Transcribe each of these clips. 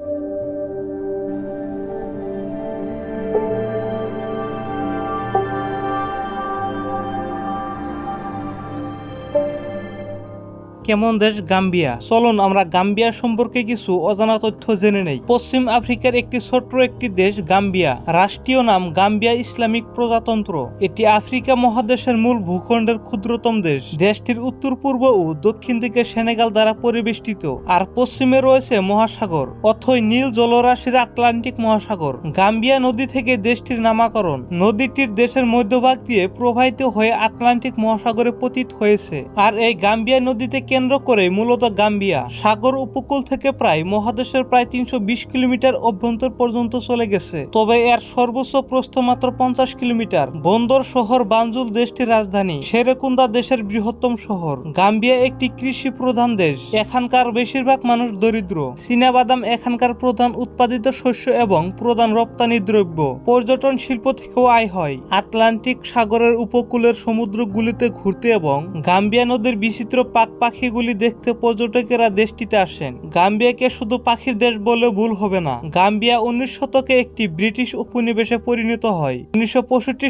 you. কেমন দেশ? Gambia. চলুন, আমরা গাম্বিয়া সম্পর্কে কিছু অজানা তথ্য জেনে নেই। পশ্চিম আফ্রিকার একটি ছোট্ট একটি দেশ, গাম্বিয়া। রাষ্ট্রীয় নাম গাম্বিয়া ইসলামিক প্রজাতন্ত্র। এটি আফ্রিকা মহাদেশের মূল ভূখণ্ডের ক্ষুদ্রতম দেশ। দেশটির উত্তর, পূর্ব ও দক্ষিণ দিকে সেনেগাল দ্বারা পরিবেষ্টিত। আর পশ্চিমে রয়েছে মহাসাগর, অথই নীল জলরাশির আটলান্টিক মহাসাগর। গাম্বিয়া নদী থেকে দেশটির নামাকরণ। নদীটির দেশের মধ্যভাগ দিয়ে প্রবাহিত হয়ে আটলান্টিক মহাসাগরে পতিত হয়েছে। আর এই গাম্বিয়া নদীতে কেন্দ্র করে মূলত গাম্বিয়া সাগর উপকূল থেকে প্রায় মহাদেশের প্রায় তিনশো কিলোমিটার অভ্যন্তর পর্যন্ত চলে গেছে। তবে এর সর্বোচ্চ প্রস্থ মাত্র পঞ্চাশ কিলোমিটার। বন্দর শহর বানজুল দেশটির রাজধানী। শেরেকুন্দা দেশের বৃহত্তম শহর। গাম্বিয়া একটি কৃষি প্রধান দেশ। এখানকার বেশিরভাগ মানুষ দরিদ্র। চীনাবাদাম এখানকার প্রধান উৎপাদিত শস্য এবং প্রধান রপ্তানি দ্রব্য। পর্যটন শিল্প থেকেও আয় হয়। আটলান্টিক সাগরের উপকূলের সমুদ্রগুলিতে ঘুরতে এবং গাম্বিয়া নদীর বিচিত্র পাক পাখিগুলি দেখতে পর্যটকেরা দেশটিতে আসেন। গাম্বিয়াকে শুধু পাখির দেশ বলে ভুল হবে না। গাম্বিয়া উনিশ শতকে একটি ব্রিটিশ উপনিবেশে পরিণত হয়। উনিশশো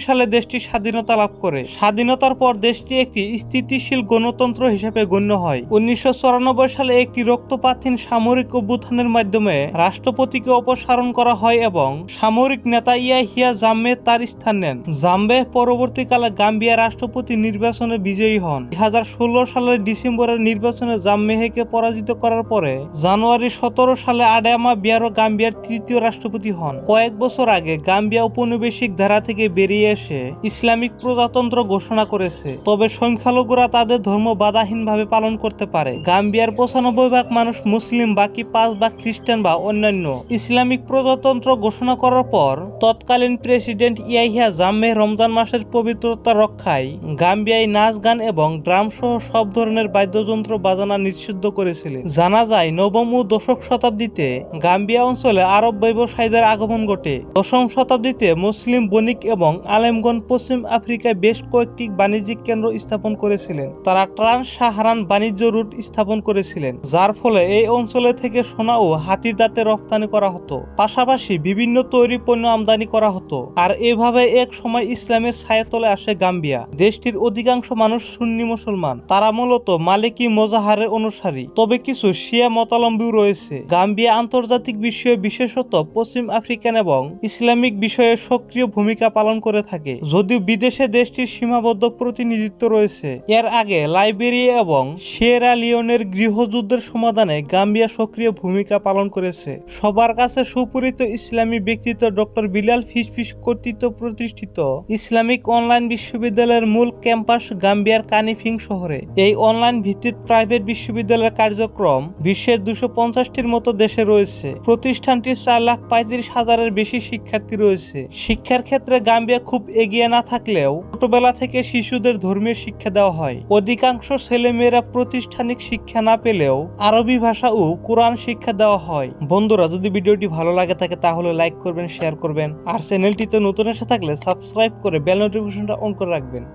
সালে দেশটি স্বাধীনতা লাভ করে। স্বাধীনতার পর দেশটি একটি স্থিতিশীল গণতন্ত্র হিসেবে গণ্য হয়। উনিশশো চুরানব্বই সালে একটি রক্তপাতহীন সামরিক অভ্যুত্থানের মাধ্যমে রাষ্ট্রপতিকে অপসারণ করা হয় এবং সামরিক নেতা ইয়াহিয়া জাম্মে তার স্থান নেন। জাম্বে পরবর্তীকালে গাম্বিয়া রাষ্ট্রপতি নির্বাচনে বিজয়ী হন। দুই হাজার ষোলো সালের ডিসেম্বরের নির্বাচনে জাম্মেহেকে পরাজিত করার পরে জানুয়ারি সতেরো সালে আডামা বিয়ারো গাম্বিয়ার তৃতীয় রাষ্ট্রপতি হন। কয়েক বছর আগে গাম্বিয়া উপনিবেশিক ধারা থেকে বেরিয়ে এসে ইসলামিক প্রজাতন্ত্র ঘোষণা করেছে। তবে সংখ্যালঘুরা তাদের ধর্ম বাধাহীনভাবে পালন করতে পারে। গাম্বিয়ার পঁচানব্বই ভাগ মানুষ মুসলিম, বাকি পাঁচ ভাগ খ্রিস্টান বা অন্যান্য। ইসলামিক প্রজাতন্ত্র ঘোষণা করার পর তৎকালীন প্রেসিডেন্ট ইয়াহিয়া জাম্মে রমজান মাসের পবিত্রতা রক্ষায় গাম্বিয়ায় নাচ গান এবং ড্রাম সহ সব ধরনের বাদ্যযন্ত্র বাজানা নিষিদ্ধ করেছিলেন। জানা যায়, নবম ও দশক শতাব্দীতে গাম্বিয়া অঞ্চলে আরব ব্যবসায়ীদের আগমন ঘটে। দশম শতাব্দীতে মুসলিম বণিক এবং আলেমগণ পশ্চিম আফ্রিকায় বেশ কয়েকটি বাণিজ্যিক কেন্দ্র স্থাপন করেছিলেন। তারা ট্রান্স সাহারান বাণিজ্য রুট স্থাপন করেছিলেন, যার ফলে এই অঞ্চলে থেকে সোনা ও হাতির দাঁতে রপ্তানি করা হতো। পাশাপাশি বিভিন্ন তৈরি পণ্য আমদানি করা হতো। আর এভাবে এক সময় ইসলামের ছায়াতলে আসে গাম্বিয়া। দেশটির অধিকাংশ মানুষ সুন্নি মুসলমান। তারা মূলত মালিকি মোজাহারের অনুসারী? তবে কিছু শিয়া মতালম্বীও রয়েছে। গাম্বিয়া আন্তর্জাতিক বিষয়ে বিশেষত পশ্চিম আফ্রিকান এবং ইসলামিক বিষয়ে সক্রিয় ভূমিকা পালন করে থাকে। যদিও বিদেশে দেশটির সীমাবদ্ধ প্রতিনিধিত্ব রয়েছে, এর আগে লাইবেরিয়া এবং সিয়েরা লিওনের গৃহযুদ্ধের সমাধানে গাম্বিয়া সক্রিয় ভূমিকা পালন করেছে। সবার কাছে সুপরিচিত ইসলামী ব্যক্তিত্ব ডক্টর বিলাল ফিসফিস কর্তৃত্ব প্রতিষ্ঠিত ইসলামিক অনলাইন বিশ্ববিদ্যালয়ের মূল ক্যাম্পাস গাম্বিয়ার কানিফিং শহরে। এই অনলাইন ভিত্তিক প্রাইভেট বিশ্ববিদ্যালয়ের কার্যক্রম বিশ্বের দুশো পঞ্চাশটির মতো দেশে রয়েছে। প্রতিষ্ঠানটির চার লাখ পঁয়ত্রিশ হাজারের বেশি শিক্ষার্থী রয়েছে। শিক্ষার ক্ষেত্রে গাম্বিয়া খুব এগিয়ে না থাকলেও ছোটবেলা থেকে শিশুদের ধর্মীয় শিক্ষা দেওয়া হয়। অধিকাংশ ছেলেমেয়েরা প্রাতিষ্ঠানিক শিক্ষা না পেলেও আরবি ভাষা ও কোরআন শিক্ষা দেওয়া হয়। বন্ধুরা, যদি ভিডিওটি ভালো লাগে থাকে, তাহলে লাইক করবেন, শেয়ার করবেন। আর চ্যানেলটিতে নতুন এসে থাকলে সাবস্ক্রাইব করে বেল নোটিফিকেশনটা অন করে রাখবেন।